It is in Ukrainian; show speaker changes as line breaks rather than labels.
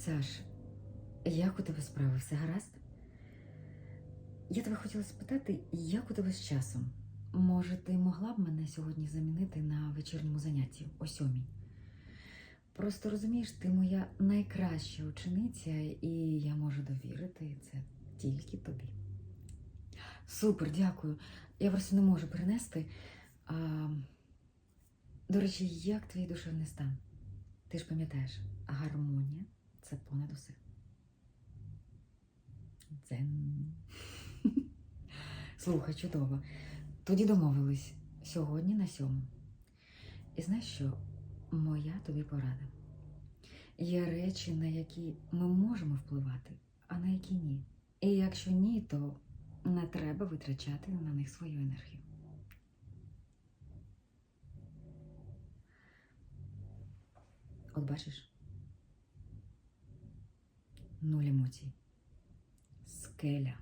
Саш, як у тебе справи? Все гаразд? Я тебе хотіла спитати, як у тебе з часом? Може, ти могла б мене сьогодні замінити на вечірньому занятті о сьомій? Просто розумієш, ти моя найкраща учениця, і я можу довірити це тільки тобі. Супер, дякую. Я просто не можу перенести. А, до речі, як твій душевний стан? Ти ж пам'ятаєш, гармонія це понад усе. Дзен. Слухай, чудово. Тоді домовились сьогодні на сьому. І знаєш що? Моя тобі порада. Є речі, на які ми можемо впливати, а на які ні. І якщо ні, то не треба витрачати на них свою енергію. От бачиш? Нуль емоцій. Скеля.